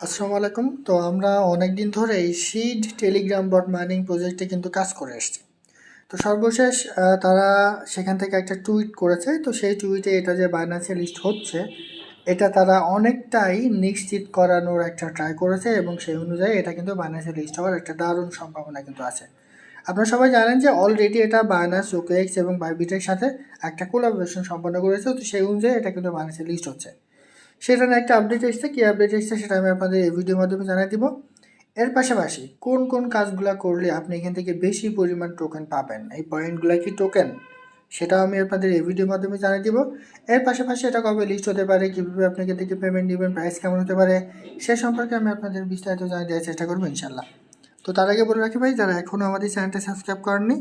আসসালামু আলাইকুম। তো আমরা অনেক দিন ধরে এই সিড টেলিগ্রাম বট মাইনিং প্রজেক্টে কিন্তু কাজ করে এসেছি তো সর্বশেষ তারা সেখান থেকে একটা টুইট করেছে। তো সেই টুইটে এটা যে বাইন্যান্সে লিস্ট হচ্ছে, এটা তারা অনেকটাই নিশ্চিত করানোর একটা ট্রাই করেছে এবং সেই অনুযায়ী এটা কিন্তু বাইন্যান্সে লিস্ট হওয়ার একটা দারুণ সম্ভাবনা কিন্তু আছে। আপনারা সবাই জানেন যে অলরেডি এটা বাইনান্স ওকেএক্স এবং বাইবিটের সাথে একটা কোলাবোরেশন সম্পন্ন করেছে। তো সেই অনুযায়ী এটা কিন্তু বাইন্যান্সে লিস্ট হচ্ছে। সেটা নিয়ে একটা আপডেট এসেছে। কী আপডেট এসেছে সেটা আমি আপনাদের এই ভিডিওর মাধ্যমে জানিয়ে দিব। এর পাশাপাশি কোন কোন কাজগুলো করলে আপনি এখান থেকে বেশি পরিমাণ টোকেন পাবেন? এই পয়েন্টগুলো কি টোকেন সেটাও আমি আপনাদের এই ভিডিওর মাধ্যমে জানিয়ে দিব। এর পাশাপাশি এটা কবে লিস্ট হতে পারে? কীভাবে আপনি এখান থেকে পেমেন্ট নেবেন? প্রাইস কেমন হতে পারে? সে সম্পর্কে আমি আপনাদের বিস্তারিত জানিয়ে দেওয়ার চেষ্টা করব ইনশাল্লাহ তো তার আগে বলে রাখি ভাই, যারা এখনও আমাদের চ্যানেলটা সাবস্ক্রাইব করেননি,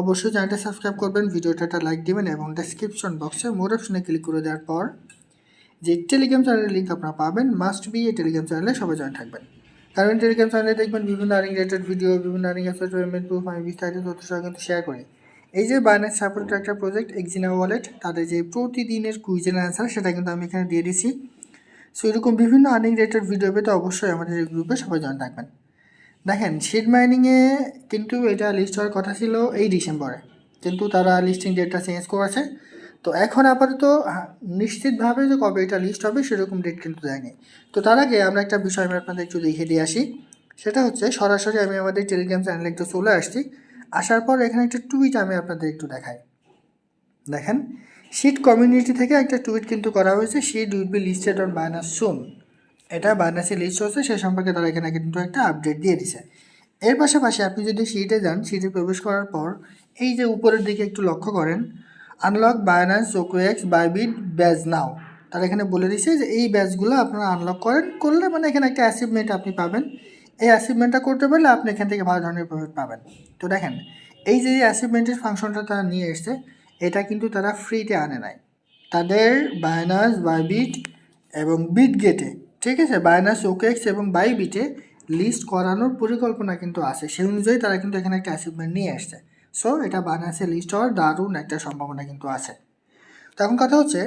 অবশ্যই চ্যানেলটা সাবস্ক্রাইব করবেন, ভিডিওটা লাইক দিবেন এবং ডেসক্রিপশন বক্সে মোর অপশনে ক্লিক করে দেওয়ার পর যে টেলিগ্রাম চ্যানেলের লিঙ্ক আপনারা পাবেন মাস্ট বি এই টেলিগ্রাম চ্যানেলে সবাই জয়েন থাকবেন। কারণ টেলিগ্রাম চ্যানেলে দেখবেন বিভিন্ন আর্নিং রিলেটেড ভিডিও বিভিন্ন আর্নিং অ্যাপসের পেমেন্ট প্রুফ আমি বিস্তারিত তথ্য সহ কিন্তু শেয়ার করি। এই যে বাইন্যান্স সাপোর্টেড একটা প্রজেক্ট এক্সিনা ওয়ালেট তাদের যে প্রতিদিনের কুইজের অ্যান্সার সেটা কিন্তু আমি এখানে দিয়ে দিছি। সো এরকম বিভিন্ন আর্নিং রিলেটেড ভিডিও পেতে অবশ্যই আমাদের এই গ্রুপে সবাই জয়েন থাকবেন। দেখেন শিট মাইনিংয়ে কিন্তু এটা লিস্ট হওয়ার কথা ছিল এই ডিসেম্বরে কিন্তু তারা লিস্টিং ডেটটা চেঞ্জ করেছে। তো এখন আপাতত নিশ্চিতভাবে যে কবে এটা লিস্ট হবে সেরকম ডেট কিন্তু দেয়নি। তো তার আগে আমরা একটা বিষয় আমি আপনাদের একটু দেখিয়ে দিয়ে আসি। সেটা হচ্ছে সরাসরি আমি আমাদের টেলিগ্রাম চ্যানেলে একটু চলে আসছি। আসার পর এখানে একটা টুইট আমি আপনাদের একটু দেখাই। দেখেন শিট কমিউনিটি থেকে একটা টুইট কিন্তু করা হয়েছে sheet will be listed on Binance soon এটা বায়নাসে লিস্ট হচ্ছে সে সম্পর্কে তারা এখানে কিন্তু একটা আপডেট দিয়ে দিছে। এর পাশাপাশি আপনি যদি শিটে যান শিটে প্রবেশ করার পর এই যে উপরের দিকে একটু লক্ষ্য করেন আনলক বায়নাস জোকোয়েক্স বাইবিট ব্যাজ নাও তারা এখানে বলে দিছে যে এই ব্যাচগুলো আপনারা আনলক করেন, করলে মানে এখানে একটা অ্যাচিভমেন্ট আপনি পাবেন। এই অ্যাচিভমেন্টটা করতে পারলে আপনি এখান থেকে ভালো ধরনের প্রফিট পাবেন। তো দেখেন, এই যে অ্যাচিভমেন্টের ফাংশনটা তারা নিয়ে এসছে, এটা কিন্তু তারা ফ্রিতে আনে নাই। তাদের বায়নাস বাইবিট এবং বিট গেটে ঠিক আছে? বায়নাস ওকেক্স এবং বাইবিটে লিস্ট করানোর পরিকল্পনা কিন্তু আছে। সেই অনুযায়ী তারা কিন্তু এখানে একটা অ্যাচিভমেন্ট নিয়ে আসছে সো এটা বায়নাসে লিস্ট হওয়ার দারুণ একটা সম্ভাবনা কিন্তু আছে। তো এখন কথা হচ্ছে,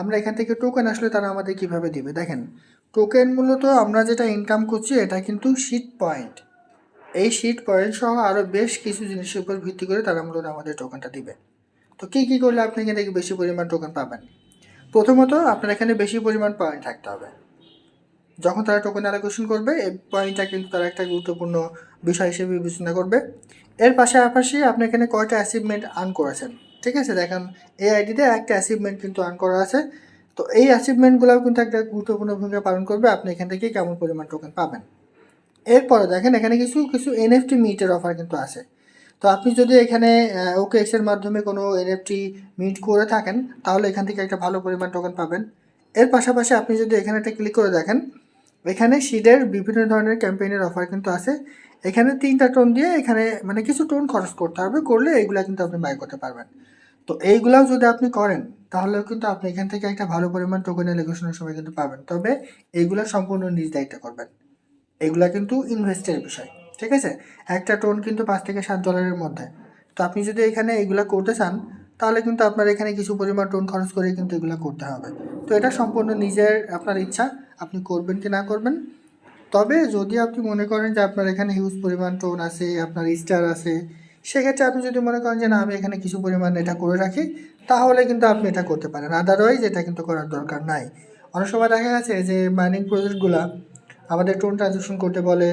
আমরা এখান থেকে টোকেন আসলে তারা আমাদের কীভাবে দিবে? দেখেন টোকেন মূলত আমরা যেটা ইনকাম করছি, এটা কিন্তু শিট পয়েন্ট এই শিট পয়েন্ট সহ আরও বেশ কিছু জিনিসের উপর ভিত্তি করে তারা মূলত আমাদের টোকেনটা দিবে। তো কী কী করলে আপনি এখান থেকে বেশি পরিমাণ টোকেন পাবেন? প্রথমত, আপনার এখানে বেশি পরিমাণ পয়েন্ট থাকতে হবে। যখন তারা টোকেন অ্যালোকেশন করবে, এই পয়েন্টটা কিন্তু তারা একটা গুরুত্বপূর্ণ বিষয় হিসেবে বিবেচনা করবে। এর পাশাপাশি আপনি এখানে কয়টা অ্যাচিভমেন্ট আর্ন করেছেন? ঠিক আছে, দেখেন এই আইডিতে একটা অ্যাচিভমেন্ট কিন্তু আর্ন করা আছে। তো এই অ্যাচিভমেন্টগুলোও কিন্তু একটা গুরুত্বপূর্ণ ভূমিকা পালন করবে। আপনি এখান থেকে কেমন পরিমাণ টোকেন পাবেন? এরপরে দেখেন, এখানে কিছু কিছু এনএফটি মিটের অফার কিন্তু আছে। তো আপনি যদি এখানে ওকে এক্সের মাধ্যমে কোনো এনএফটি মিট করে থাকেন, তাহলে এখান থেকে একটা ভালো পরিমাণ টোকেন পাবেন। এর পাশাপাশি আপনি যদি এখানে একটা ক্লিক করে দেখেন এখানে শিডের বিভিন্ন ধরনের ক্যাম্পেইনের অফার কিন্তু আছে। এখানে তিনটা টোন দিয়ে এখানে মানে কিছু টোন খরচ করতে হবে, করলে এইগুলা কিন্তু আপনি বাই করতে পারবেন। তো এইগুলাও যদি আপনি করেন, তাহলেও কিন্তু আপনি এখান থেকে একটা ভালো পরিমাণ টোকেন এলিগেশনের সময় কিন্তু পাবেন। তবে এইগুলা সম্পূর্ণ নিজ দায়িত্ব করবেন। এগুলা কিন্তু ইনভেস্টের বিষয়, ঠিক আছে? একটা টোন কিন্তু পাঁচ থেকে সাত ডলারের মধ্যে। তো আপনি যদি এখানে এগুলা করতে চান তাহলে কিন্তু আপনার এখানে কিছু পরিমাণ টোন খরচ করে কিন্তু এগুলো করতে হবে। তো এটা সম্পূর্ণ নিজের, আপনার ইচ্ছা, আপনি করবেন কি না করবেন। তবে যদি আপনি মনে করেন যে আপনার এখানে হিউজ পরিমাণ টোন আছে, আপনার স্টার আছে, সেক্ষেত্রে আপনি যদি মনে করেন যে না, আমি এখানে কিছু পরিমাণ এটা করে রাখি, তাহলে কিন্তু আপনি এটা করতে পারেন। আদারওয়াইজ এটা কিন্তু করার দরকার নাই। অনেক সময় দেখা গেছে যে মাইনিং প্রজেক্টগুলো আমাদের টোন ট্রানজেকশন করতে বলে,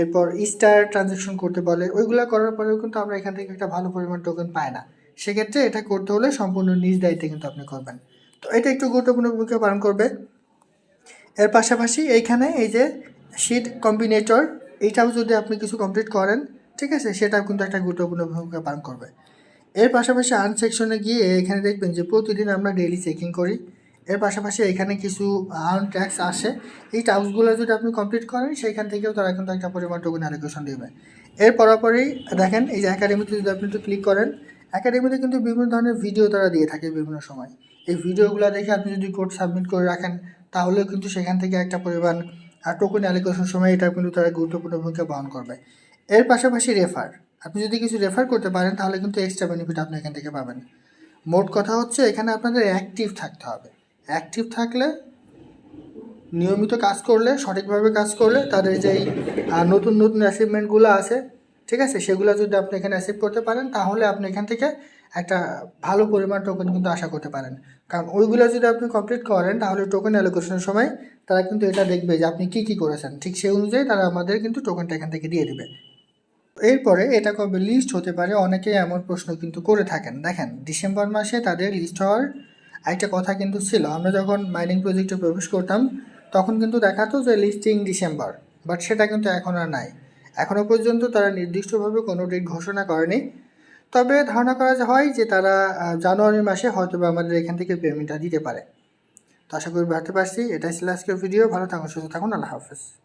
এরপর স্টার ট্রানজেকশন করতে বলে, ওইগুলো করার পরেও কিন্তু আমরা এখান থেকে একটা ভালো পরিমাণ টোকেন পাই না। সেক্ষেত্রে এটা করতে হলে সম্পূর্ণ নিজ দায়িত্বে কিন্তু আপনি করবেন। তো এটা একটু গুরুত্বপূর্ণ ভূমিকা পালন করবে। এর পাশাপাশি এইখানে এই যে শিট কম্বিনেটর এইটাও যদি আপনি কিছু কমপ্লিট করেন, ঠিক আছে? সেটাও কিন্তু একটা গুরুত্বপূর্ণ ভূমিকা পালন করবে। এর পাশাপাশি আর্ন সেকশনে গিয়ে এখানে দেখবেন যে প্রতিদিন আমরা ডেইলি চেকিং করি। এর পাশাপাশি এখানে কিছু আর্ন ট্যাক্স আসে। এই টাস্কগুলো যদি আপনি কমপ্লিট করেন, সেইখান থেকেও তারা কিন্তু একটা পরিমাণ টোকেন অ্যালোকেশন দেবে। এর পরপরই দেখেন, এই যে একাডেমিতে যদি আপনি একটু ক্লিক করেন একাডেমিতে কিন্তু বিভিন্ন ধরনের ভিডিও তারা দিয়ে থাকে বিভিন্ন সময়। এই ভিডিওগুলো দেখে আপনি যদি কোড সাবমিট করে রাখেন, তাহলেও কিন্তু সেখান থেকে একটা পরিমাণ টোকেন অ্যালোকেশন সময় এটা কিন্তু তারা গুরুত্বপূর্ণ ভূমিকা বহন করবে। এর পাশাপাশি রেফার আপনি যদি কিছু রেফার করতে পারেন, তাহলে কিন্তু এক্সট্রা বেনিফিট আপনি এখান থেকে পাবেন। মোট কথা হচ্ছে, এখানে আপনাদের অ্যাক্টিভ থাকতে হবে। অ্যাক্টিভ থাকলে নিয়মিত কাজ করলে, সঠিকভাবে কাজ করলে তাদের যেই নতুন নতুন অ্যাচিভমেন্টগুলো আছে ঠিক আছে? সেগুলো যদি আপনি এখানে অ্যাচিভ করতে পারেন, তাহলে আপনি এখান থেকে একটা ভালো পরিমাণ টোকেন কিন্তু আশা করতে পারেন। কারণ ওইগুলো যদি আপনি কমপ্লিট করেন, তাহলে টোকেন অ্যালোকেশনের সময় তারা কিন্তু এটা দেখবে যে আপনি কী কী করেছেন। ঠিক সেই অনুযায়ী তারা আমাদের কিন্তু টোকেনটা এখান থেকে দিয়ে দেবে। এরপরে এটা কবে লিস্ট হতে পারে, অনেকেই এমন প্রশ্ন কিন্তু করে থাকেন। দেখেন, ডিসেম্বর মাসে তাদের লিস্ট হওয়ার একটা কথা কিন্তু ছিল। আমরা যখন মাইনিং প্রজেক্টে প্রবেশ করতাম, তখন কিন্তু দেখাতো যে লিস্টিং ডিসেম্বর বাট সেটা কিন্তু এখন আর নাই। এখনও পর্যন্ত তারা নির্দিষ্টভাবে কোনো ডেট ঘোষণা করেনি। তবে ধারণা করা হয় যে তারা জানুয়ারি মাসে হয়তো বা আমাদের এখান থেকে পেমেন্টটা দিতে পারে। তো আশা করি বাড়তে পারছি। এটাই ছিল আজকের ভিডিও ভালো থাকুন, সুস্থ থাকুন। আল্লাহ হাফেজ।